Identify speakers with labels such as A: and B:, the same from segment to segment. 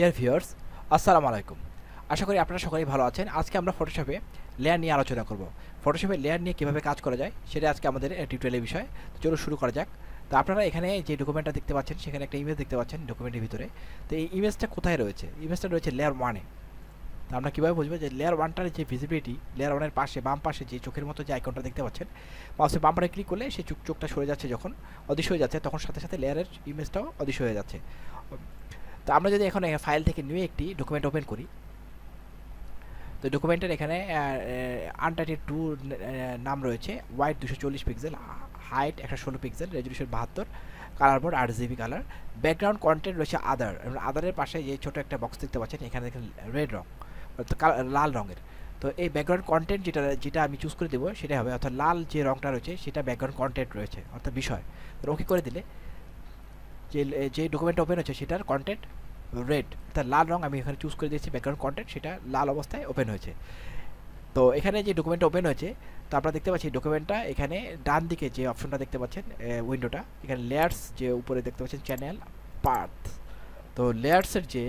A: Dear viewers আসসালামু আলাইকুম। আশা করি আপনারা সকলেই ভালো আছেন। আজকে আমরা ফটোশপে লেয়ার নিয়ে আলোচনা করব। ফটোশপে লেয়ার নিয়ে কীভাবে কাজ করা যায়, সেটা আজকে আমাদের টিউটোরিয়ালের বিষয়। তো চলো শুরু করা যাক। তো আপনারা এখানে যে ডকুমেন্টটা দেখতে পাচ্ছেন, সেখানে একটা ইমেজ দেখতে পাচ্ছেন ডকুমেন্টের ভিতরে। তো এই ইমেজটা কোথায় রয়েছে? ইমেজটা রয়েছে লেয়ার ওয়ানে তো আমরা কীভাবে বুঝব যে লেয়ার ওয়ানটার যে ভিজিবিলিটি লেয়ার ওয়ানের পাশে, বাম পাশে যে চোখের মতো যে আইকনটা দেখতে পাচ্ছেন মাউসের বাম পাশে ক্লিক করলে সেই চোখ, চোখটা সরে যাচ্ছে যখন, অদৃশ্য হয়ে যাচ্ছে, তখন সাথে সাথে লেয়ারের ইমেজটাও অদৃশ্য হয়ে যাচ্ছে। তো আমরা যদি এখন ফাইল থেকে নিয়ে একটি ডকুমেন্ট ওপেন করি, তো ডকুমেন্টের এখানে আনটাইটেড টু নাম রয়েছে হোয়াইট দুশো চল্লিশ পিক্সেল হাইট একশো ষোলো পিক্সেল রেজলিউশন বাহাত্তর কালার বোর্ড আট জিবি কালার ব্যাকগ্রাউন্ড কন্টেন্ট রয়েছে আদার আদারের পাশে যে ছোটো একটা বক্স দেখতে পাচ্ছেন, এখানে দেখেন রেড রং লাল রঙের। তো এই ব্যাকগ্রাউন্ড কন্টেন্ট যেটা যেটা আমি চুজ করে দেবো, সেটা হবে, অর্থাৎ লাল যে রঙটা রয়েছে, সেটা ব্যাকগ্রাউন্ড কন্টেন্ট রয়েছে, অর্থাৎ বিষয়। তো ওকে করে দিলে, যে যে ডকুমেন্ট ওপেন হচ্ছে, সেটার কন্টেন্ট রেড অর্থাৎ লাল রং আমি এখানে চুজ করে দিয়েছি ব্যাকগ্রাউন্ড কন্টেন্ট সেটা লাল অবস্থায় ওপেন হয়েছে। তো এখানে যে ডকুমেন্টটা ওপেন হয়েছে, তো আপনারা দেখতে পাচ্ছি ডকুমেন্টটা এখানে ডান দিকে যে অপশনটা দেখতে পাচ্ছেন উইন্ডোটা এখানে লেয়ার্স যে উপরে দেখতে পাচ্ছেন চ্যানেল পার্থ তো লেয়ার্সের যে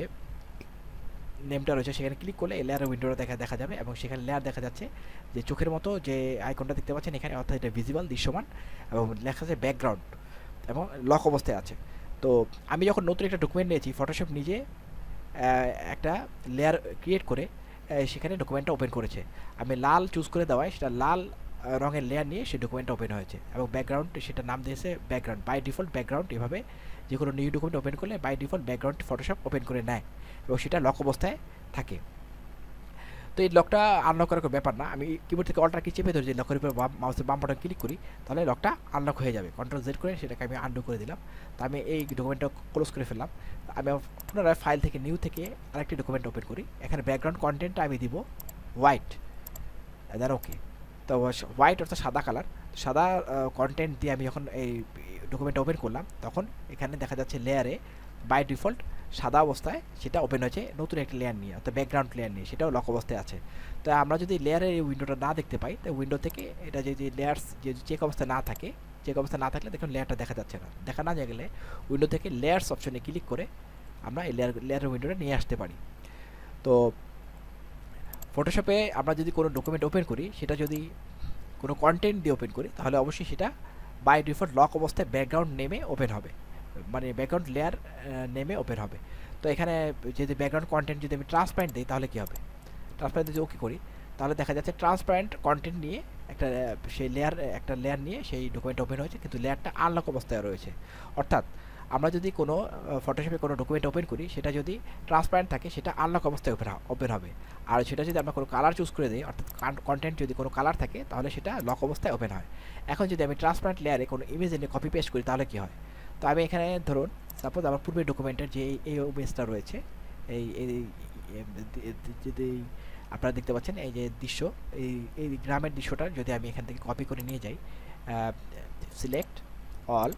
A: নেমটা রয়েছে, সেখানে ক্লিক করলে এই লেয়ারের উইন্ডোটা দেখা দেখা যাবে এবং সেখানে লেয়ার দেখা যাচ্ছে যে চোখের মতো যে আইকনটা দেখতে পাচ্ছেন, এখানে অর্থাৎ এটা ভিজিবল দৃশ্যমান এবং লেখা আছে ব্যাকগ্রাউন্ড এবং লক অবস্থায় আছে। তো আমি যখন নতুন একটা ডকুমেন্ট নিয়েছি ফটোশপ নিজে একটা লেয়ার ক্রিয়েট করে সেখানে ডকুমেন্টটা ওপেন করেছে। আমি লাল চুজ করে দেওয়ায় সেটা লাল রঙের লেয়ার নিয়ে সেই ডকুমেন্টটা ওপেন হয়েছে এবং ব্যাকগ্রাউন্ড সেটা নাম দিয়েছে ব্যাকগ্রাউন্ড বাই ডিফল্ট ব্যাকগ্রাউন্ড এভাবে যে কোনো নিউ ডকুমেন্ট ওপেন করলে by default background Photoshop open করে নেয় এবং সেটা লক অবস্থায় থাকে। তো এই লকটা আনলক করার কোনো ব্যাপার না। আমি কিবোর্ড থেকে অল্টার কি চেপে ধরে যে লকের উপর মাউসের বাম বাটন ক্লিক করি, তাহলে লকটা আনলক হয়ে যাবে। কন্ট্রোল জেড করে সেটাকে আমি আনডু করে দিলাম। তো আমি এই ডকুমেন্টটা ক্লোজ করে ফেললাম। আমি পুনরায় ফাইল থেকে নিউ থেকে আরেকটি ডকুমেন্ট ওপেন করি। এখানে ব্যাকগ্রাউন্ড কন্টেন্টটা আমি দিব হোয়াইট দেন ওকে তো হোয়াইট অর্থাৎ সাদা কালার সাদা কন্টেন্ট দিয়ে আমি যখন এই ডকুমেন্ট ওপেন করলাম, তখন এখানে দেখা যাচ্ছে লেয়ারে বাই ডিফল্ট সাদা অবস্থায় সেটা ওপেন হয়েছে, নতুন একটা লেয়ার নিয়ে, অর্থাৎ ব্যাকগ্রাউন্ড লেয়ার নিয়ে, সেটাও লক অবস্থায় আছে। তো আমরা যদি লেয়ারের এই উইন্ডোটা না দেখতে পাই, তো উইন্ডো থেকে এটা যদি লেয়ার্স যে চেক অবস্থায় না থাকে চেক অবস্থায় না থাকলে দেখুন লেয়ারটা দেখা যাচ্ছে না। দেখা না গেলে উইন্ডো থেকে লেয়ার্স অপশনে ক্লিক করে আমরা এই লেয়ার লেয়ারের উইন্ডোটা নিয়ে আসতে পারি। তো ফটোশপে আমরা যদি কোনো ডকুমেন্ট ওপেন করি, সেটা যদি কোনো কন্টেন্ট দিয়ে ওপেন করি, তাহলে অবশ্যই সেটা বাই ডিফল্ট লক অবস্থায় ব্যাকগ্রাউন্ড নেমে ওপেন হবে। মানে ব্যাকগ্রাউন্ড লেয়ার নেমে ওপেন হবে। তো এখানে যদি ব্যাকগ্রাউন্ড কন্টেন্ট যদি আমি ট্রান্সপারেন্ট দিই, তাহলে কী হবে? ট্রান্সপারেন্ট যদি ওকে করি, তাহলে দেখা যাচ্ছে ট্রান্সপারেন্ট কন্টেন্ট নিয়ে একটা সেই লেয়ার একটা লেয়ার নিয়ে সেই ডকুমেন্ট ওপেন হয়েছে, কিন্তু লেয়ারটা আনলক অবস্থায় রয়েছে। অর্থাৎ আমরা যদি কোনো ফটোশপে কোনো ডকুমেন্ট ওপেন করি, সেটা যদি ট্রান্সপারেন্ট থাকে, সেটা আনলক অবস্থায় ওপেন ওপেন হবে। আর সেটা যদি আমরা কোনো কালার চুজ করে দিই, অর্থাৎ কন্টেন্ট যদি কোনো কালার থাকে, তাহলে সেটা লক অবস্থায় ওপেন হয়। এখন যদি আমি ট্রান্সপারেন্ট লেয়ারে কোনো ইমেজ এনে কপি পেস্ট করি, তাহলে কী হয়? তো আমি এখানে ধরুন সাপোজ আমার পূর্বের ডকুমেন্টের যে এই ইমেজটা রয়েছে, এই যদি আপনারা দেখতে পাচ্ছেন, এই যে দৃশ্য, এই এই গ্রামের দৃশ্যটা যদি আমি এখান থেকে কপি করে নিয়ে যাই সিলেক্ট অল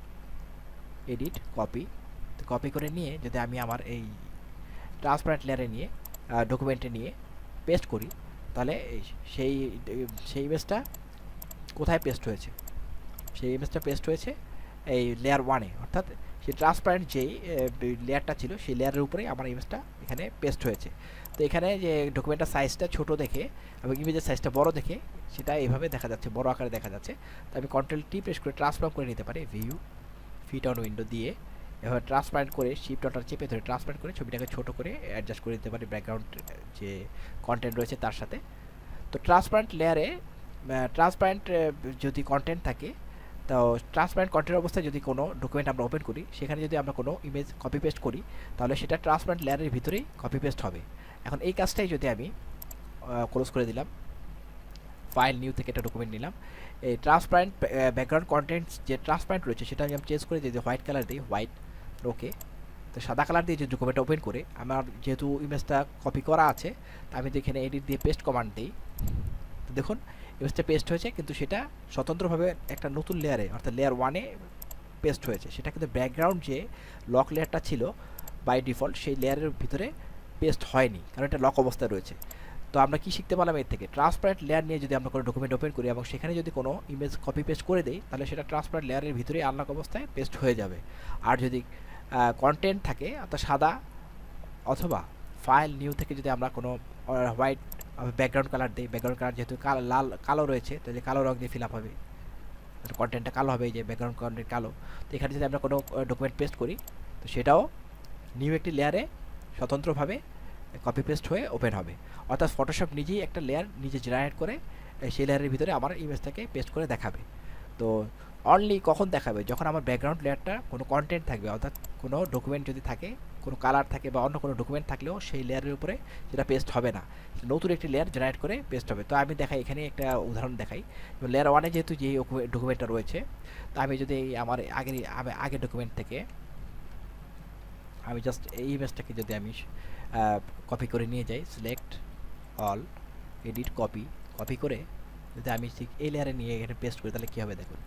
A: এডিট কপি তো কপি করে নিয়ে যদি আমি আমার এই ট্রান্সপারেন্ট লেয়ারে নিয়ে ডকুমেন্টে নিয়ে পেস্ট করি, তাহলে সেই সেই ইমেজটা কোথায় পেস্ট হয়েছে? সেই ইমেজটা পেস্ট হয়েছে এই লেয়ার ওয়ানে অর্থাৎ সেই ট্রান্সপারেন্ট যেই লেয়ারটা ছিল, সেই লেয়ারের উপরেই আমার ইমেজটা এখানে পেস্ট হয়েছে। তো এখানে যে ডকুমেন্টের সাইজটা ছোট দেখে এবং ইমেজের সাইজটা বড় দেখে, সেটা এইভাবে দেখা যাচ্ছে, বড় আকারে দেখা যাচ্ছে। তো আমি কন্ট্রোল টি প্রেস করে ট্রান্সফর্ম করে নিতে পারি ভিউ ফিট অন উইন্ডো দিয়ে। এভাবে ট্রান্সপারেন্ট করে শিফট অটার চেপে ধরে ট্রান্সপারেন্ট করে ছবিটাকে ছোট করে অ্যাডজাস্ট করে দিতে পারি ব্যাকগ্রাউন্ড যে কন্টেন্ট রয়েছে তার সাথে। তো ট্রান্সপারেন্ট লেয়ারে ট্রান্সপারেন্ট যদি কন্টেন্ট থাকে তো ট্রান্সপারেন্ট কন্টেন্ট অবস্থায় যদি কোনো ডকুমেন্ট আমরা ওপেন করি, সেখানে যদি আমরা কোনো ইমেজ কপি পেস্ট করি, তাহলে সেটা ট্রান্সপারেন্ট লেয়ারের ভিতরেই কপি পেস্ট হবে। এখন এই কাজটাই যদি আমি ক্লোজ করে দিলাম ফাইল নিউ থেকে একটা ডকুমেন্ট নিলাম, এই ট্রান্সপারেন্ট ব্যাকগ্রাউন্ড কন্টেন্ট যে ট্রান্সপারেন্ট রয়েছে, সেটা আমি চেঞ্জ করে যদি হোয়াইট কালার দিই হোয়াইট ওকে তো সাদা কালার দিয়ে যে ডকুমেন্ট ওপেন করে, আমার যেহেতু ইমেজটা কপি করা আছে, তা আমি এখানে এডিট দিয়ে পেস্ট কমান্ড দিই। তো দেখুন ইমেজটা পেস্ট হয়েছে, কিন্তু সেটা স্বতন্ত্রভাবে একটা নতুন লেয়ারে অর্থাৎ লেয়ার ওয়ানে পেস্ট হয়েছে। সেটা কিন্তু ব্যাকগ্রাউন্ড যে লক লেয়ারটা ছিল বাই ডিফল্ট সেই লেয়ারের ভিতরে পেস্ট হয়নি, কারণ এটা লক অবস্থায় রয়েছে। তো আমরা কি শিখতে পারলাম এর থেকে? ট্রান্সপারেন্ট লেয়ার নিয়ে যদি আমরা কোনো ডকুমেন্ট ওপেন করি এবং সেখানে যদি কোনো ইমেজ কপি পেস্ট করে দিই, তাহলে সেটা ট্রান্সপারেন্ট লেয়ারের ভিতরে আনলক অবস্থায় পেস্ট হয়ে যাবে। আর যদি কন্টেন্ট থাকে, অর্থাৎ সাদা অথবা ফাইল নিউ থেকে যদি আমরা কোনো হোয়াইট ব্যাকগ্রাউন্ড কালার দিই। ব্যাকগ্রাউন্ড কালার যেহেতু লাল, কালো রয়েছে তাহলে কালো রং দিয়ে ফিল আপ হবে। কন্টেন্টটা কালো হবে, এই যে ব্যাকগ্রাউন্ড কন্টেন্ট কালো। তো এখানে যদি আমরা কোনো ডকুমেন্ট পেস্ট করি, তো সেটাও নিউ একটি লেয়ারে স্বতন্ত্রভাবে কপি পেস্ট হয়ে ওপেন হবে। অর্থাৎ ফটোশপ নিজেই একটা লেয়ার নিজে জেনারেট করে সেই লেয়ারের ভিতরে আমার ইমেজটাকে পেস্ট করে দেখাবে। তো অনলি কখন দেখাবে? যখন আমার ব্যাকগ্রাউন্ড লেয়ারটা কোনো কন্টেন্ট থাকবে, অর্থাৎ কোনো ডকুমেন্ট যদি থাকে কোনো কালার থাকে বা অন্য কোনো ডকুমেন্ট থাকলেও সেই লেয়ারের উপরে সেটা পেস্ট হবে না। নতুন একটি লেয়ার জেনারেট করে পেস্ট হবে। তো আমি দেখাই, এখানে একটা উদাহরণ দেখাই। লেয়ার ওয়ানে যেহেতু যে ডকুমেন্টটা রয়েছে, তো আমি যদি আমার আগের আগের ডকুমেন্ট থেকে আমি জাস্ট এই ইমেজটাকে যদি আমি কপি করে নিয়ে যাই select all edit copy copy করে যদি আমি ঠিক এই লেয়ারে নিয়ে এখানে পেস্ট করি, তাহলে কী হবে দেখুন?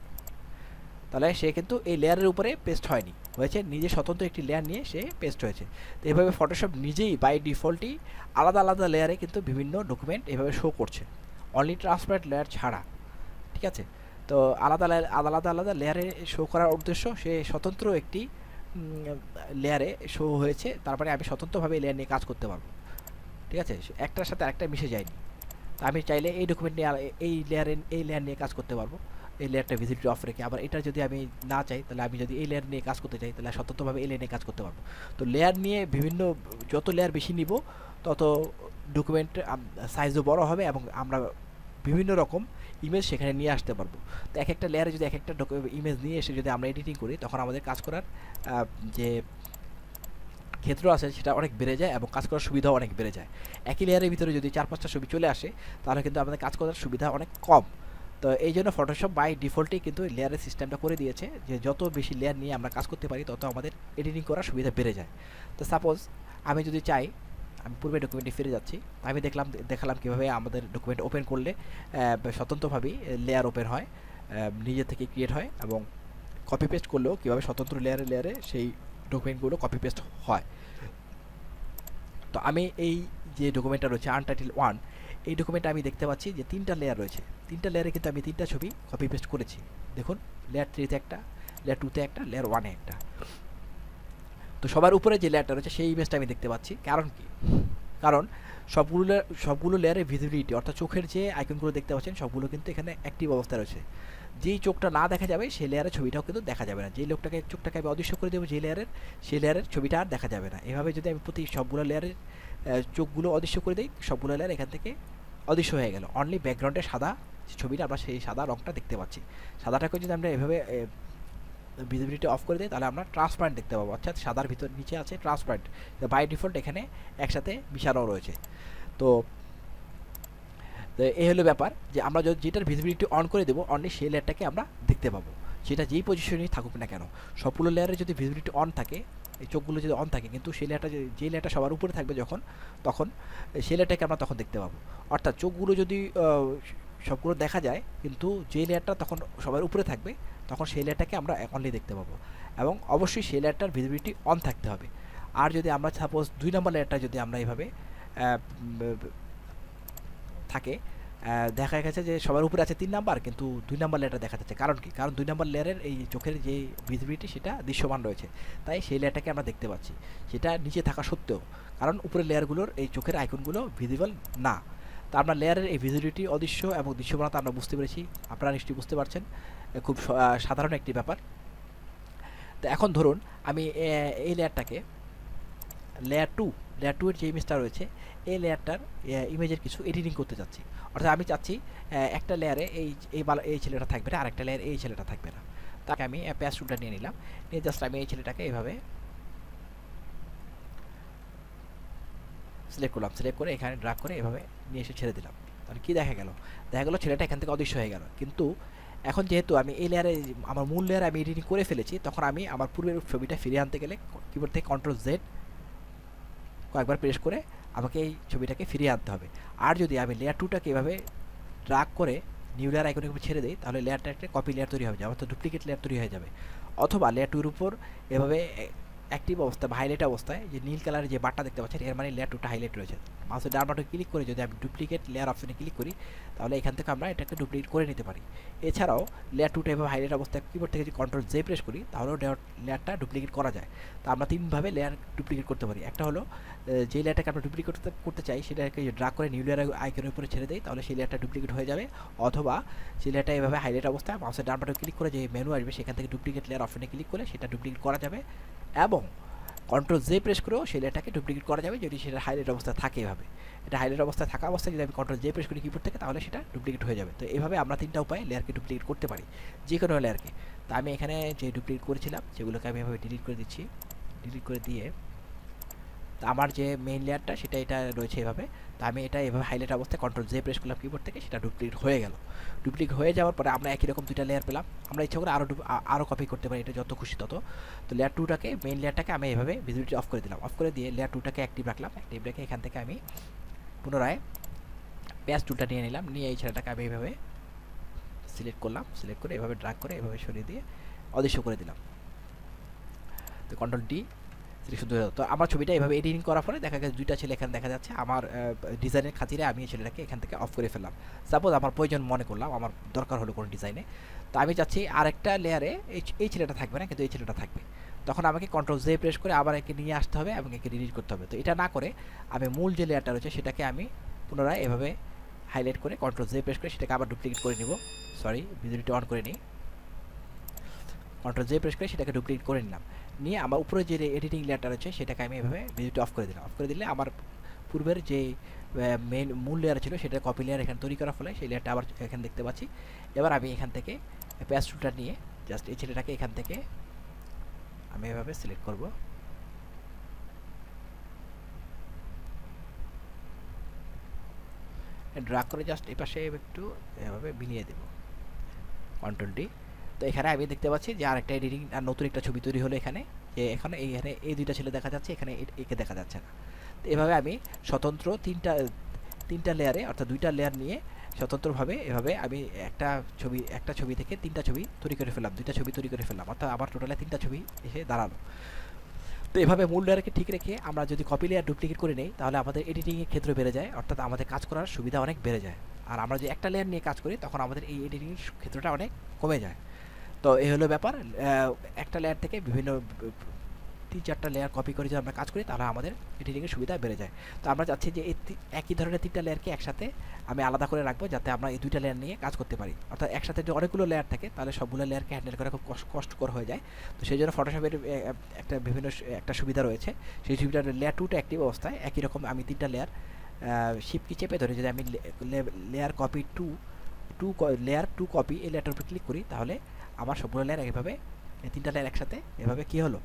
A: তাহলে সে কিন্তু এই লেয়ারের উপরে পেস্ট হয়নি। হয়েছে, নিজে স্বতন্ত্র একটি লেয়ার নিয়ে সে পেস্ট হয়েছে। তো এভাবে ফটোশপ নিজেই বাই ডিফল্টই আলাদা আলাদা লেয়ারে কিন্তু বিভিন্ন ডকুমেন্ট এভাবে শো করছে। অনলি ট্রান্সপারেন্ট লেয়ার ছাড়া। ঠিক আছে? তো আলাদা লেয়ার আলাদা আলাদা লেয়ারে শো করার উদ্দেশ্য সে স্বতন্ত্র একটি লেয়ারে শো হয়েছে। তারপরে আমি স্বতন্ত্রভাবে লেয়ার নিয়ে কাজ করতে পারব। ঠিক আছে? একটার সাথে আরেকটা মিশে যায়নি। আমি চাইলে এই ডকুমেন্ট নিয়ে এই লেয়ারে এই লেয়ার নিয়ে কাজ করতে পারব। এই লেয়ারটা ভিজিবিলিটি অফ রেখে। আবার এটা যদি আমি না চাই, তাহলে আমি যদি এই লেয়ার নিয়ে কাজ করতে চাই, তাহলে স্বতন্ত্রভাবে এই লেয়ার নিয়ে কাজ করতে পারব। তো লেয়ার নিয়ে বিভিন্ন, যত লেয়ার বেশি নিব, তত ডকুমেন্ট সাইজও বড় হবে এবং আমরা বিভিন্ন রকম ইমেজ সেখানে নিয়ে আসতে পারব। তো এক একটা লেয়ারে যদি এক একটা ইমেজ নিয়ে এসে যদি আমরা এডিটিং করি, তখন আমাদের কাজ করার যে ক্ষেত্র আছে, সেটা অনেক বেড়ে যায় এবং কাজ করার সুবিধাও অনেক বেড়ে যায়। একই লেয়ারের ভিতরে যদি চার পাঁচটা ছবি চলে আসে, তাহলে কিন্তু আমাদের কাজ করার সুবিধা অনেক কম। তো এই জন্য ফটোশপ বাই ডিফল্টেই কিন্তু লেয়ারের সিস্টেমটা করে দিয়েছে যে যত বেশি লেয়ার নিয়ে আমরা কাজ করতে পারি, তত আমাদের এডিটিং করার সুবিধা বেড়ে যায়। তো সাপোজ আমি যদি চাই, আমি পূর্বে ডকুমেন্টে ফিরে যাচ্ছি, আমি দেখলাম, দেখালাম কীভাবে আমাদের ডকুমেন্ট ওপেন করলে স্বতন্ত্রভাবেই লেয়ার ওপেন হয় নিজে থেকে ক্রিয়েট হয় এবং কপি পেস্ট করলেও কীভাবে স্বতন্ত্র লেয়ারে লেয়ারে সেই ডকুমেন্টগুলো কপি পেস্ট হয়। তো আমি এই যে ডকুমেন্টটা রয়েছে আনটাইটেল ওয়ান এই ডকুমেন্টে আমি দেখতে পাচ্ছি যে তিনটা লেয়ার রয়েছে। তিনটা লেয়ারে কিন্তু আমি তিনটা ছবি কপি পেস্ট করেছি। দেখুন লেয়ার থ্রিতে একটা লেয়ার টুতে একটা লেয়ার ওয়ানে একটা। তো সবার উপরে যে লেয়ারটা রয়েছে, সেই ইমেজটা আমি দেখতে পাচ্ছি। কারণ কি? কারণ সবগুলো সবগুলো লেয়ারের ভিজিবিলিটি অর্থাৎ চোখের যে আইকনগুলো দেখতে পাচ্ছেন, সবগুলো কিন্তু এখানে অ্যাক্টিভ অবস্থায় রয়েছে। যেই চোখটা না দেখা যাবে, সেই লেয়ারের ছবিটাও কিন্তু দেখা যাবে না। যেই লোকটাকে, চোখটাকে আমি অদৃশ্য করে দেবো যে লেয়ারের সেই লেয়ারের ছবিটা আর দেখা যাবে না। এভাবে যদি আমি প্রতি সবগুলো লেয়ারের চোখগুলো অদৃশ্য করে দিই, সবগুলো লেয়ার এখান থেকে অদৃশ্য হয়ে গেল। অনলি ব্যাকগ্রাউন্ডে সাদা ছবিটা আমরা সেই সাদা রংটা দেখতে পাচ্ছি। সাদাটাকে যদি আমরা এভাবে ভিজিবিলিটি অফ করে দিই, তাহলে আমরা ট্রান্সপারেন্ট দেখতে পাবো। অর্থাৎ সাদার ভিতর নিচে আছে ট্রান্সপারেন্ট বাই ডিফল্ট এখানে একসাথে মিশানো রয়েছে। তো তো এই হলো ব্যাপার যে আমরা যদি যেটার ভিজিবিলিটি অন করে দেবো অনলি সেই লেয়ারটাকে আমরা দেখতে পাবো। সেটা যেই পজিশনেই থাকুক না কেন, সবগুলো লেয়ারে যদি ভিজিবিলিটি অন থাকে এই চোখগুলো যদি অন থাকে, কিন্তু সেই লেয়ারটা যে- লেয়ারটা সবার উপরে থাকবে যখন, তখন সেই লেয়ারটাকে আমরা তখন দেখতে পাবো। অর্থাৎ চোখগুলো যদি সবগুলো দেখা যায়, কিন্তু যে লেয়ারটা তখন সবার উপরে থাকবে, তখন সেই লেয়ারটাকে আমরা অনলি দেখতে পাবো। এবং অবশ্যই সেই লেয়ারটার ভিজিবিলিটি অন থাকতে হবে। আর যদি আমরা সাপোজ দুই নম্বর লেয়ারটা যদি আমরা এইভাবে থাকে দেখা গেছে যে সবার উপরে আছে তিন নাম্বার, কিন্তু দুই নাম্বার লেয়ারটা দেখা যাচ্ছে। কারণ কি? কারণ দুই নাম্বার লেয়ারের এই চোখের যে ভিজিবিলিটি সেটা দৃশ্যমান রয়েছে। তাই সেই লেয়ারটাকে আমরা দেখতে পাচ্ছি। সেটা নিচে থাকা সত্ত্বেও। কারণ উপরের লেয়ারগুলোর এই চোখের আইকনগুলো ভিজিবল না। তা আমরা লেয়ারের এই ভিজিবিলিটি অদৃশ্য এবং দৃশ্যমানতা আমরা বুঝতে পেরেছি। আপনারা নিশ্চয়ই বুঝতে পারছেন। খুব সাধারণ একটি ব্যাপার। তো এখন ধরুন, আমি এই লেয়ারটাকে লেয়ার টু লেয়ার টু এর যে ইমেজটা রয়েছে, এই লেয়ারটার ইমেজের কিছু এডিটিং করতে চাচ্ছি। অর্থাৎ আমি চাচ্ছি একটা লেয়ারে এই এই এই ছেলেটা থাকবে না, আরেকটা লেয়ারে এই ছেলেটা থাকবে না। তাকে আমি প্যাস টুলটা নিয়ে নিলাম। নিয়ে জাস্ট আমি এই ছেলেটাকে এইভাবে সিলেক্ট করলাম। সিলেক্ট করে এখানে ড্রাগ করে এভাবে নিয়ে এসে ছেড়ে দিলাম। তাহলে কী দেখা গেল? দেখা গেলো ছেলেটা এখান থেকে অদৃশ্য হয়ে গেল। কিন্তু এখন যেহেতু আমি এই লেয়ারে আমার মূল লেয়ারে আমি এডিটিং করে ফেলেছি, তখন আমি আমার পূর্বের ছবিটা ফিরিয়ে আনতে গেলে কিবোর্ড থেকে কন্ট্রোল জেড কয়েকবার প্রেস করে আমাকে এই ছবিটাকে ফিরিয়ে আনতে হবে। আর যদি আমি লেয়ার টুটাকে এভাবে ড্রাগ করে নিউ লেয়ার আইকনের উপর ছেড়ে দিই, তাহলে লেয়ারটা একটা কপি লেয়ার তৈরি হবে যাবে অর্থাৎ ডুপ্লিকেট লেয়ার তৈরি হয়ে যাবে। অথবা লেয়ার টুর উপর এভাবে অ্যাক্টিভ অবস্থা বা হাইলাইট অবস্থায় যে নীল কালারের যে বাটটা দেখতে পাচ্ছেন, এর মানে লেয়ার টুটা হাইলাইট রয়েছে। মাউসের ডান বাটন ক্লিক করে যদি আমি ডুপ্লিকেট লেয়ার অপশনে ক্লিক করি, তাহলে এখান থেকে আমরা এটাকে ডুপ্লিকেট করে নিতে পারি। এছাড়াও লেয়ার টুটা এভাবে হাইলাইট অবস্থায় কিবোর্ড থেকে যদি কন্ট্রোল জে প্রেস করি, তাহলেও লেয়ারটা ডুপ্লিকেট করা যায়। তো আমরা তিনভাবে লেয়ার ডুপ্লিকেট করতে পারি। একটা হলো যে লেয়ারটাকে আমরা ডুপ্লিকেট করতে চাই, সেটাকে ড্রাগ করে নিউ লেয়ার আইকনের উপরে ছেড়ে দেই, তাহলে সেই লেয়ারটা ডুপ্লিকেট হয়ে যাবে। অথবা সেই লেয়ারটা এভাবে হাইলাইট অবস্থায় মাউসের ডান বাটন ক্লিক করে যে মেনু আসবে, সেখান থেকে ডুপ্লিকেট লেয়ার অপশনে ক্লিক করে সেটা ডুপ্লিকেট করা যাবে। এবং কন্ট্রোল জে প্রেস করেও সেই লেয়ারটাকে ডুপ্লিকেট করা যাবে যদি সেটা হাইলাইট অবস্থা থাকে এভাবে। এটা হাইলাইট অবস্থায় থাকা অবস্থায় যদি আমি কন্ট্রোল জে প্রেস করি কিবোর্ড থেকে, তাহলে সেটা ডুপ্লিকেট হয়ে যাবে। তো এইভাবে আমরা তিনটা উপায়ে লেয়ারকে ডুপ্লিকেট করতে পারি যে কোনো লেয়ারকে তো আমি এখানে যে ডুপ্লিকেট করেছিলাম, সেগুলোকে আমি এভাবে ডিলিট করে দিচ্ছি। ডিলিট করে দিয়ে, তো আমার যে মেইন লেয়ারটা সেটা এটা রয়েছে এভাবে। তো আমি এটা এভাবে হাইলাইট অবস্থায় কন্ট্রোল জে প্রেস করলাম কিবোর্ড থেকে, সেটা ডুপ্লিকেট হয়ে গেল। ডুপ্লিকেট হয়ে যাওয়ার পরে আমরা একই রকম দুইটা লেয়ার পেলাম। আমরা ইচ্ছা করে আরও আরও কপি করতে পারি, এটা যত খুশি তত। তো লেয়ার টুটাকে মেইন লেয়ারটাকে আমি এভাবে ভিজিবিলিটি অফ করে দিলাম। অফ করে দিয়ে লেয়ার টুটাকে অ্যাক্টিভ রাখলাম। অ্যাক্টিভ রেখে এখান থেকে আমি পুনরায় পেঁয়াজ টুলটা নিয়ে নিলাম। নিয়ে এই ছেলেটাকে আমি এইভাবে সিলেক্ট করলাম। সিলেক্ট করে এভাবে ড্রাগ করে এভাবে সরিয়ে দিয়ে অদৃশ্য করে দিলাম। তো কন্ট্রোল ডি তো আমার ছবিটা এভাবে এডিটিং করার ফলে দেখা গেছে দুইটা ছেলে এখানে দেখা যাচ্ছে, আমার ডিজাইনের খাতিরে আমি এই ছেলেটাকে এখান থেকে অফ করে ফেললাম। সাপোজ আমার প্রয়োজন মনে করলাম, আমার দরকার হলো কোনো ডিজাইনে তো আমি চাচ্ছি আরেকটা লেয়ারে এই এই ছেলেটা থাকবে না, কিন্তু এই ছেলেটা থাকবে। তখন আমাকে কন্ট্রোল জে প্রেস করে আবার একে নিয়ে আসতে হবে এবং একে ডিলিট করতে হবে। তো এটা না করে আমি মূল যে লেয়ারটা রয়েছে সেটাকে আমি পুনরায় এভাবে হাইলাইট করে কন্ট্রোল জে প্রেস করে সেটাকে আবার ডুপ্লিকেট করে নিব। সরি ভিডিওটি অন করে নিই। কন্ট্রোল জে প্রেস করে সেটাকে ডুপ্লিকেট করে নিলাম। নিয়ে আমার উপরে যে এডিটিং লেয়ারটা রয়েছে, সেটাকে আমি এভাবে ভিডিওটি অফ করে দিলাম। অফ করে দিলে আমার পূর্বের যে মেন মূল লেয়ার ছিল, সেটা কপি লেয়ার এখানে তৈরি করার ফলে সেই লেয়ারটা আবার এখানে দেখতে পাচ্ছি। এবার আমি এখান থেকে প্যাস টুলটা নিয়ে জাস্ট এই ছেলেটাকে এখান থেকে আমি এভাবে সিলেক্ট করব। ড্রাগ করে জাস্ট এই পাশে একটু এভাবে মিলিয়ে দেব। কন্ট্রোল ডি তো এখানে আমি দেখতে পাচ্ছি যে আরেকটা এডিটিং আর নতুন একটা ছবি তৈরি হলো এখানে, যে এখানে এইখানে এই দুইটা ছেলে দেখা যাচ্ছে, এখানে একে দেখা যাচ্ছে না। তো এভাবে আমি স্বতন্ত্র তিনটা তিনটা লেয়ারে অর্থাৎ দুইটা লেয়ার নিয়ে স্বতন্ত্রভাবে এভাবে আমি একটা ছবি একটা ছবি থেকে তিনটা ছবি তৈরি করে ফেললাম, দুইটা ছবি তৈরি করে ফেললাম, অর্থাৎ আমার টোটালে তিনটা ছবি এসে দাঁড়াল। তো এভাবে মূল লেয়ারকে ঠিক রেখে আমরা যদি কপি লেয়ার ডুপ্লিকেট করে নেই, তাহলে আমাদের এডিটিংয়ের ক্ষেত্র বেড়ে যায়, অর্থাৎ আমাদের কাজ করার সুবিধা অনেক বেড়ে যায়। আর আমরা যে একটা লেয়ার নিয়ে কাজ করি, তখন আমাদের এই এডিটিংয়ের ক্ষেত্রটা অনেক কমে যায়। তো এই হলো ব্যাপার। একটা লেয়ার থেকে বিভিন্ন তিন চারটা লেয়ার কপি করে যদি আমরা কাজ করি, তাহলে আমাদের এডিটিংয়ের সুবিধা বেড়ে যায়। তো আমরা চাচ্ছি যে একই ধরনের তিনটা লেয়ারকে একসাথে আমি আলাদা করে রাখব, যাতে আমরা এই দুইটা লেয়ার নিয়ে কাজ করতে পারি। অর্থাৎ একসাথে যদি অনেকগুলো লেয়ার থাকে, তাহলে সবগুলো লেয়ারকে হ্যান্ডেল করা খুব কষ্টকর হয়ে যায়। তো সেই জন্য ফটোশপের একটা বিভিন্ন একটা সুবিধা রয়েছে। সেই সুবিধার লেয়ার টুটা অ্যাক্টিভ অবস্থায়, একই রকম আমি তিনটা লেয়ার শিপকে চেপে ধরে যদি আমি layer copy two two layer two copy এই লেয়ারটার উপর ক্লিক করি, তাহলে আমার সবগুলো লেয়ার এভাবে তিনটা লেয়ার একসাথে, এভাবে কী হলো?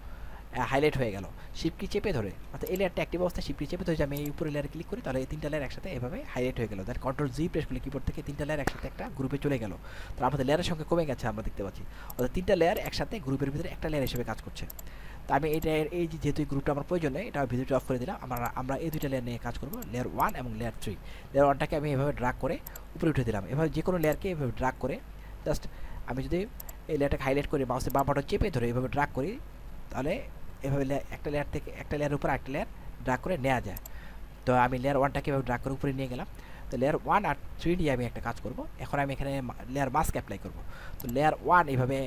A: হাইলাইট হয়ে গেল। শিপকি চেপে ধরে। অর্থাৎ এই লেয়ারটা অ্যাক্টিভ অবস্থায় শিপকি চেপে ধরে আমি এই উপরে লেয়ারে ক্লিক করি, তাহলে এই তিনটা লেয়ার একসাথে এভাবে হাইলাইট হয়ে গেল। দেন কন্ট্রোল জি প্রেস করলে কিবোর্ড থেকে তিনটা লেয়ার একসাথে একটা গ্রুপে চলে গেল। তো আমাদের লেয়ারের সংখ্যা কমে গেছে, আমরা দেখতে পাচ্ছি। অর্থাৎ তিনটা লেয়ার একসাথে গ্রুপের ভিতরে একটা লেয়ার হিসেবে কাজ করছে। তো আমি এটা এই যেহেতু এই গ্রুপটা আমার প্রয়োজন নেই, এটা ভিডিওটা অফ করে দিলাম। আমরা আমরা এই দুইটা লেয়ার নিয়ে কাজ করব লেয়ার ওয়ান এবং লেয়ার থ্রি লেয়ার ওয়ানটাকে আমি এভাবে ড্রাগ করে উপরে উঠে দিলাম। এভাবে যে কোনো লেয়ারকে এভাবে ড্রাগ করে জাস্ট আমি যদি এই লেয়ারটাকে হাইলাইট করে মাউসের বাম বাটন চেপে ধরে এভাবে ড্রাগ করি তাহলে এভাবে একটা লেয়ার থেকে একটা লেয়ারের উপর একটা লেয়ার ড্রাগ করে নেওয়া যায়। তো আমি লেয়ার ওয়ানটাকে এভাবে ড্রাগ করে উপরে নিয়ে গেলাম। তো লেয়ার ওয়ান আর থ্রি দিয়ে আমি একটা কাজ করব। এখন আমি এখানে লেয়ার মাস্ক অ্যাপ্লাই করব। তো লেয়ার ওয়ান এইভাবে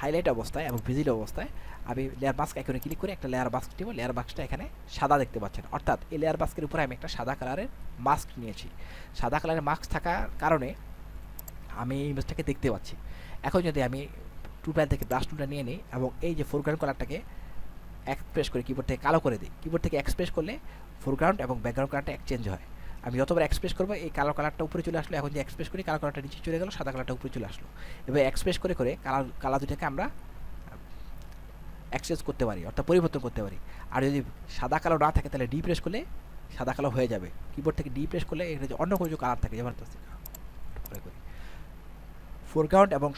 A: হাইলাইট অবস্থায় এবং ভিজিল অবস্থায় আমি লেয়ার মাস্ক এখানে ক্লিক করে একটা লেয়ার মাস্ক দিব লেয়ার মাস্কটা এখানে সাদা দেখতে পাচ্ছেন। অর্থাৎ এই লেয়ার মাস্কের উপরে আমি একটা সাদা কালারের মাস্ক নিয়েছি। সাদা কালারের মাস্ক থাকার কারণে আমি এই ইমেজটাকে দেখতে পাচ্ছি। এখন যদি আমি টু প্যান থেকে ব্রাশ টুলটা নিয়ে নিই এবং এই যে ফোরগ্রাউন্ড কালারটাকে এক্সপ্রেস করে কিবোর্ড থেকে কালো করে দিই কিবোর্ড থেকে এক্সপ্রেস করলে ফোরগ্রাউন্ড এবং ব্যাকগ্রাউন্ড কালারটা এক্সচেঞ্জ হয়। আমি যতবার এক্সপ্রেস করব, এই কালো কালারটা উপরে চলে আসলো, এখন যে এক্সপ্রেস করি, কালো কালারটা নিচে চলে গেল, সাদা কালারটা উপরে চলে আসলো। এবার এক্সপ্রেস করে করে কালার কালার দুটাকে আমরা অ্যাক্সেস করতে পারি, অর্থাৎ পরিবর্তন করতে পারি। আর যদি সাদা কালো না থাকে, তাহলে ডিপ্রেস করলে সাদা কালো হয়ে যাবে। কিবোর্ড থেকে ডিপ্রেস করলে এটা যে অন্য কোনো কালার থাকে, যেমন ফোরগ্রাউন্ড এবং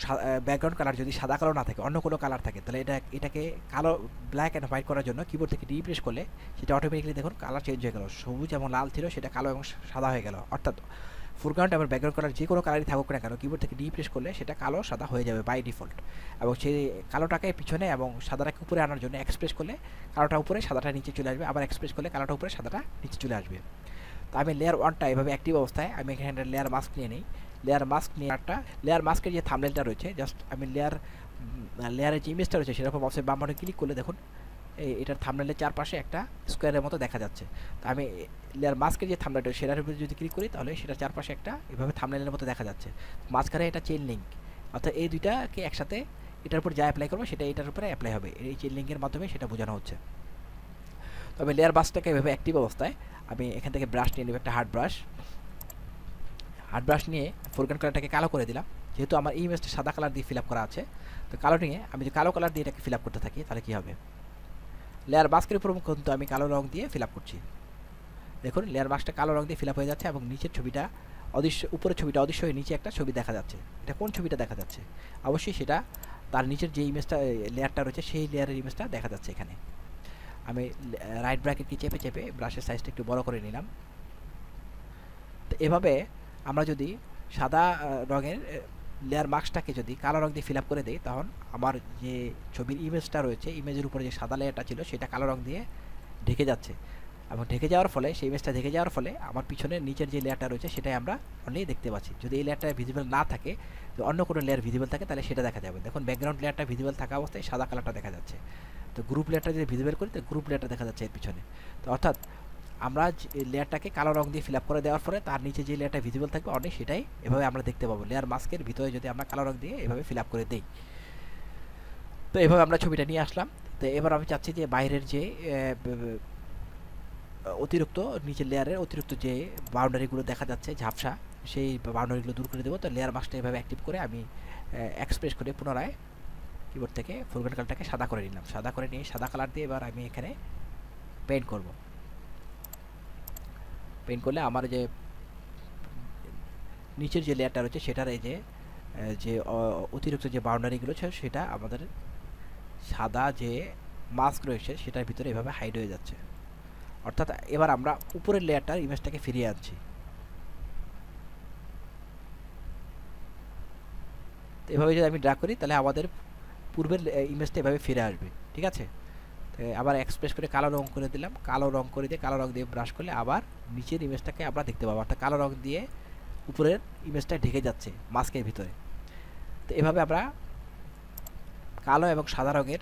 A: ব্যাকগ্রাউন্ড কালার যদি সাদা কালো না থাকে, অন্য কোনো কালার থাকে, তাহলে এটা এটাকে কালো ব্ল্যাক অ্যান্ড হোয়াইট করার জন্য কিবোর্ড থেকে ডি প্রেস করলে সেটা অটোমেটিকলি দেখুন কালার চেঞ্জ হয়ে গেল। সবুজ এবং লাল ছিল, সেটা কালো এবং সাদা হয়ে গেল। অর্থাৎ ফোরগ্রাউন্ড এবং ব্যাকগ্রাউন্ড কালার যে কোনো কালারই থাকুক না কেন কিবোর্ড থেকে ডি প্রেস করলে সেটা কালো, সাদা হয়ে যাবে বাই ডিফল্ট এবং সেই কালোটাকে পিছনে এবং সাদাটাকে উপরে আনার জন্য এক্সপ্রেস করলে কালোটা উপরে, সাদাটা নিচে চলে আসবে। আবার এক্সপ্রেস করলে কালোটা উপরে, সাদাটা নিচে চলে আসবে। তো আমি লেয়ার ওয়ানটা এভাবে অ্যাক্টিভ অবস্থায়, আমি এখানে লেয়ার মাস্ক নিয়ে নিই। লেয়ার মাস্ক নিয়ে একটা লেয়ার মাস্কের যে থামলেলটা রয়েছে জাস্ট আমি লেয়ার লেয়ারের যে ইমেজটা রয়েছে সেটার উপর মাউসের বাম বাটনে ক্লিক করলে দেখুন, এই এটার থামলেলের চারপাশে একটা স্কোয়ারের মতো দেখা যাচ্ছে। তো আমি লেয়ার মাস্কের যে থামনেলটা সেটার উপরে যদি ক্লিক করি, তাহলে সেটার চারপাশে একটা এভাবে থামনেলের মতো দেখা যাচ্ছে। মাঝখানে এটা চেন লিঙ্ক অর্থাৎ এই দুইটাকে একসাথে এটার উপর যা অ্যাপ্লাই করব, সেটা এটার উপরে অ্যাপ্লাই হবে। এই চেন লিঙ্কের মাধ্যমে সেটা বোঝানো হচ্ছে। তবে লেয়ার বাসটাকে এভাবে অ্যাক্টিভ অবস্থায় আমি এখান থেকে ব্রাশ নিয়ে নেব, একটা হার্ড ব্রাশ হার্ড ব্রাশ নিয়ে ফোরগ্রাউন্ড কালারটাকে কালো করে দিলাম। যেহেতু আমার এই ইমেজটা সাদা কালার দিয়ে ফিল আপ করা আছে, তো কালো নিয়ে আমি যদি কালো কালার দিয়ে এটাকে ফিল আপ করতে থাকি, তাহলে কী হবে? লেয়ার বাস্কের উপর কিন্তু আমি কালো রং দিয়ে ফিল আপ করছি। দেখুন লেয়ার মাস্কটা কালো রং দিয়ে ফিল আপ হয়ে যাচ্ছে এবং নিচের ছবিটা অদৃশ্য, উপরের ছবিটা অদৃশ্য হয়ে নিচে একটা ছবি দেখা যাচ্ছে। এটা কোন ছবিটা দেখা যাচ্ছে? অবশ্যই সেটা তার নিচের যে ইমেজটা লেয়ারটা রয়েছে, সেই লেয়ারের ইমেজটা দেখা যাচ্ছে এখানে। আমি রাইট ব্র্যাকেটকে চেপে চেপে ব্রাশের সাইজটা একটু বড় করে নিলাম। তো এভাবে আমরা যদি সাদা রঙের লেয়ার মার্কসটাকে যদি কালো রং দিয়ে ফিল আপ করে দিই, তখন আমার যে ছবির ইমেজটা রয়েছে ইমেজের উপরে যে সাদা লেয়ারটা ছিল, সেটা কালো রং দিয়ে ঢেকে যাচ্ছে। এবং ঢেকে যাওয়ার ফলে, সেই ইমেজটা ঢেকে যাওয়ার ফলে আমার পিছনের, নিচের যে লেয়ারটা রয়েছে, সেটাই আমরা অনলি দেখতে পাচ্ছি। যদি এই লেয়ারটা ভিজিবল না থাকে, তো অন্য কোনো লেয়ার ভিজিবল থাকে, তাহলে সেটা দেখা যাবে। দেখুন ব্যাকগ্রাউন্ড লেয়ারটা ভিজিবল থাকা অবস্থায় সাদা কালারটা দেখা যাচ্ছে। তো গ্রুপ লেয়ারটা যদি ভিজিবল করি, তো গ্রুপ লেয়ারটা দেখা যাচ্ছে এর পিছনে। তো অর্থাৎ আমরা লেয়ারটাকে কালো রং দিয়ে ফিল করে দেওয়ার পরে তার নিচে যে লেয়ারটা ভিজিবল থাকবে অনেক সেটাই এভাবে আমরা দেখতে পাবো। লেয়ার মাস্কের ভিতরে যদি আমরা কালো রং দিয়ে এভাবে ফিল করে দিই। তো এভাবে আমরা ছবিটা নিয়ে আসলাম। তো এবার আমি চাচ্ছি যে বাইরের যে অতিরিক্ত নিচের লেয়ারের অতিরিক্ত যে বাউন্ডারিগুলো দেখা যাচ্ছে, ঝাপসা, সেই বাউন্ডারিগুলো দূর করে দেবো। তো লেয়ার মাস্কটা এভাবে অ্যাক্টিভ করে আমি এক্সপ্রেস করে পুনরায় কিবোর্ড থেকে ফোরগ্রাউন্ড কালারটাকে সাদা করে নিলাম। সাদা করে নিয়ে সাদা কালার দিয়ে এবার আমি এখানে পেন্ট করব। পেন্ট করলে আমার যে, নিচের যে লেয়ারটা রয়েছে সেটার এই যে যে অতিরিক্ত যে বাউন্ডারিগুলো ছিল সেটা আমাদের সাদা যে মাস্ক রয়েছে, সেটার ভিতরে এভাবে হাইড হয়ে যাচ্ছে। অর্থাৎ এবার আমরা উপরের লেয়ারটার ইমেজটাকে ফিরিয়ে আনছি। এভাবে যদি আমি ড্রা করি, তাহলে আমাদের পূর্বের ইমেজটা এভাবে ফিরে আসবে। ঠিক আছে? আবার এক্সপ্রেস করে কালো রং করে দিলাম। কালো রং করে দিয়ে কালো রং দিয়ে ব্রাশ করলে আবার নিচের ইমেজটাকে আমরা দেখতে পাবো। অর্থাৎ কালো রং দিয়ে উপরের ইমেজটা ঢেকে যাচ্ছে মাস্কের ভিতরে। তো এভাবে আমরা কালো এবং সাদা রঙের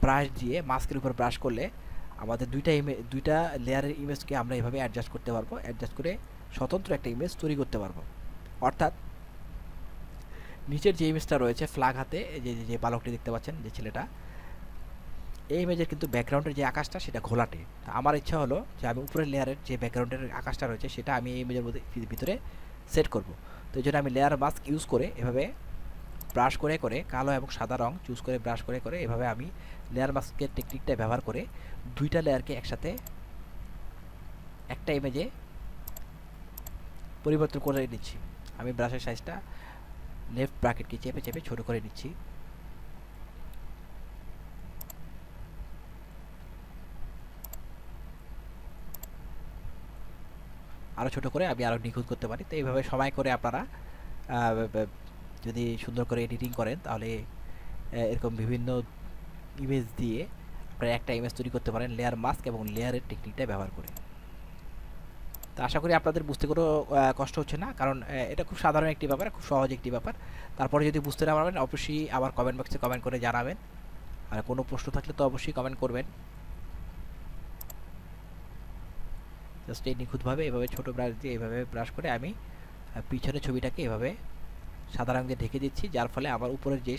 A: ব্রাশ দিয়ে মাস্কের উপর ব্রাশ করলে আমাদের দুইটা ইমে দুইটা লেয়ারের ইমেজকে আমরা এভাবে অ্যাডজাস্ট করতে পারব। অ্যাডজাস্ট করে স্বতন্ত্র একটা ইমেজ তৈরি করতে পারব। অর্থাৎ নিচের যে ইমেজটা রয়েছে ফ্ল্যাগ হাতে যে- যে বালকটি দেখতে পাচ্ছেন, যে ছেলেটা এই ইমেজের কিন্তু ব্যাকগ্রাউন্ডের যে আকাশটা, সেটা ঘোলাটে। আমার ইচ্ছা হলো যে আমি উপরের লেয়ারের যে ব্যাকগ্রাউন্ডের আকাশটা রয়েছে, সেটা আমি এই ইমেজের মধ্যে ভিতরে সেট করব। তো এই জন্য আমি লেয়ার মাস্ক ইউজ করে এভাবে ব্রাশ করে করে কালো এবং সাদা রং চুজ করে ব্রাশ করে করে এভাবে আমি লেয়ার মাস্কের টেকনিকটা ব্যবহার করে দুইটা লেয়ারকে একসাথে একটা ইমেজে পরিবর্তন করে নিচ্ছি। আমি ব্রাশের সাইজটা লেফট ব্র্যাকেটকে চেপে চেপে ছোটো করে নিচ্ছি। আরও ছোট করে আমি আরও নিখুঁত করতে পারি। তো এইভাবে সময় করে আপনারা যদি সুন্দর করে এডিটিং করেন, তাহলে এরকম বিভিন্ন ইমেজ দিয়ে আপনারা একটা ইমেজ তৈরি করতে পারেন লেয়ার মাস্ক এবং লেয়ারের টেকনিকটা ব্যবহার করে। তো আশা করি আপনাদের বুঝতে কোনো কষ্ট হচ্ছে না, কারণ এটা খুব সাধারণ একটি ব্যাপার, খুব সহজ একটি ব্যাপার। তারপরে যদি বুঝতে না পারবেন, অবশ্যই আবার কমেন্ট বক্সে কমেন্ট করে জানাবেন। আর কোনো প্রশ্ন থাকলে তো অবশ্যই কমেন্ট করবেন। জাস্ট এই নিখুঁতভাবে এভাবে ছোটো ব্রাশ দিয়ে এভাবে ব্রাশ করে আমি পিছনের ছবিটাকে এভাবে সাদা রঙ দিয়ে ঢেকে দিচ্ছি, যার ফলে আমার উপরের যে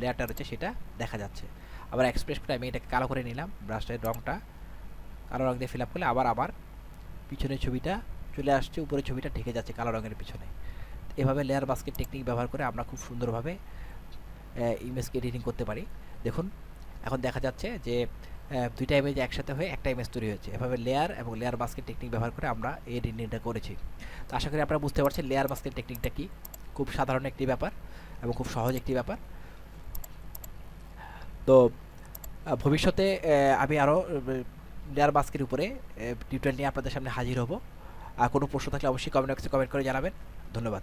A: লেয়ারটা রয়েছে সেটা দেখা যাচ্ছে। আবার এক্সপ্রেস করে আমি এটাকে কালো করে নিলাম ব্রাশের রঙটা, কালো রঙ দিয়ে ফিল আপ করলে আবার আবার পিছনের ছবিটা চলে আসছে, উপরের ছবিটা ঢেকে যাচ্ছে কালো রঙের পিছনে। এভাবে লেয়ার বাস্কেট টেকনিক ব্যবহার করে আমরা খুব সুন্দরভাবে ইমেজকে এডিটিং করতে পারি। দেখুন, এখন দেখা যাচ্ছে যে দুইটা ইমেজ একসাথে হয়ে একটা ইমেজ তৈরি হয়েছে। এভাবে লেয়ার এবং লেয়ার বাস্কেট টেকনিক ব্যবহার করে আমরা এই এডিটিংটা করেছি। তো আশা করি আপনারা বুঝতে পারছেন লেয়ার বাস্কেট টেকনিকটা কি। খুব সাধারণ একটি ব্যাপার এবং খুব সহজ একটি ব্যাপার। তো ভবিষ্যতে আমি আরও লেয়ার বাস্কের উপরে টিউটোরিয়াল নিয়ে আপনাদের সামনে হাজির হব। আর কোনো প্রশ্ন থাকলে অবশ্যই কমেন্ট বক্সে কমেন্ট করে জানাবেন। ধন্যবাদ।